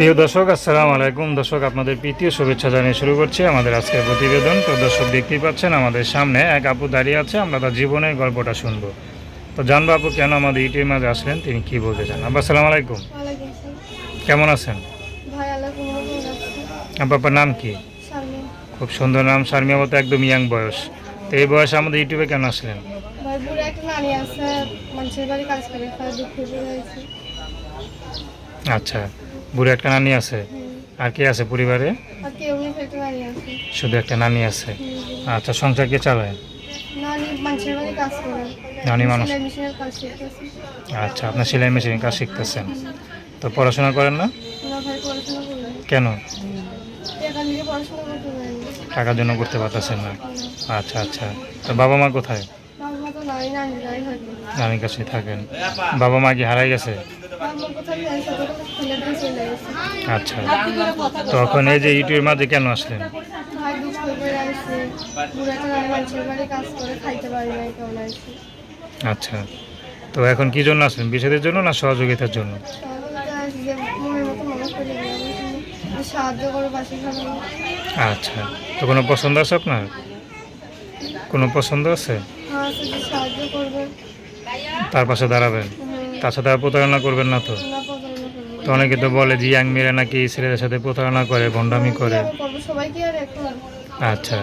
প্রিয় দর্শক আসসালামু আলাইকুম। দর্শক আপনাদের প্রীতীয় শুভেচ্ছা জানিয়ে শুরু করছি আমাদের আজকের প্রতিবেদন। তো দর্শক দেখতেই পাচ্ছেন আমাদের সামনে এক আপু দাঁড়িয়ে আছে আমরা তার জীবনের গল্পটা শুনব। তো জানব আপু কেন আমাদের ইটির মাঝে আসলেন তিনি কি বলতে চান? আব্বা আসসালামু আলাইকুম। কেমন আছেন? ভাই আল্লাহ কোনো রকম রাখছে। আব্বা আপনার নাম কি? খুব সুন্দর নাম শারমিয়া মতো একদম ইয়াং বয়স। তো এই বয়সে আমাদের ইউটিউবে কেন আসলেন? আচ্ছা। বুড়ো একটা নানি আছে। আর কে আছে পরিবারে? শুধু একটা নানি আছে। আচ্ছা সংসার কে চালায়? নানি মানুষ। আচ্ছা আপনার সেলাই মেশিনের কাজ শিখতেছেন। তো পড়াশোনা করেন না? কেন? টাকার জন্য করতে পারতেছেন না। আচ্ছা আচ্ছা। তো বাবা মা কোথায়? নানির কাছে থাকেন। বাবা মা কি হারাই গেছে? আচ্ছা। তখন এই যে ইউটিউবের মাঝে কেন আসলেন? আচ্ছা। তো এখন কি জন্য আসলেন? বিষয়দের জন্য না সহযোগিতার জন্য? আচ্ছা। তো কোনো পছন্দ আছে আপনার? কোনো পছন্দ আছে? হ্যাঁ তার পাশে দাঁড়াবেন? তার সাথে আর প্রতারণা করবেন না তো? তো অনেকে তো বলে যে ইয়াং মেয়েরা নাকি ছেলেদের সাথে প্রতারণা করে ভণ্ডামি করে। আচ্ছা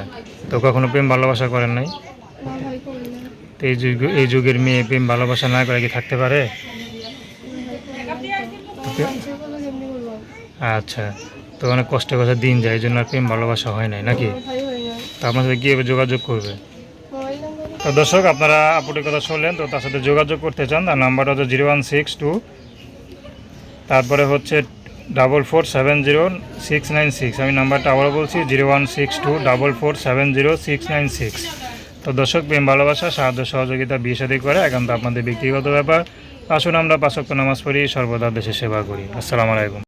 তো কখনো প্রেম ভালোবাসা করেন নাই? তো এই যুগ এই যুগের মেয়ে প্রেম ভালোবাসা না করে কি থাকতে পারে? আচ্ছা তো অনেক কষ্ট কষ্ট দিন যায় এই জন্য আর প্রেম ভালোবাসা হয় নাই নাকি? তো আপনার সাথে কীভাবে যোগাযোগ করবে? তো দর্শক, আপনারা আপুটির কথা শুনলেন, তো তার সাথে যোগাযোগ করতে চান, তার নাম্বারটা হচ্ছে জিরো ওয়ান সিক্স টু। তারপরে হচ্ছে double four seven zero six nine six. আমি নাম্বারটা আবারও বলছি, zero one six two double four seven zero six nine six. তো দর্শক, প্রেম, ভালোবাসা, সাহায্য, সহযোগিতা, বিয়ে সাদী করে একান্ত আপনাদের ব্যক্তিগত ব্যাপার। আসুন আমরা পাঁচক্য নামাজ পড়ি, সর্বদা দেশে সেবা করি। আসসালামু আলাইকুম।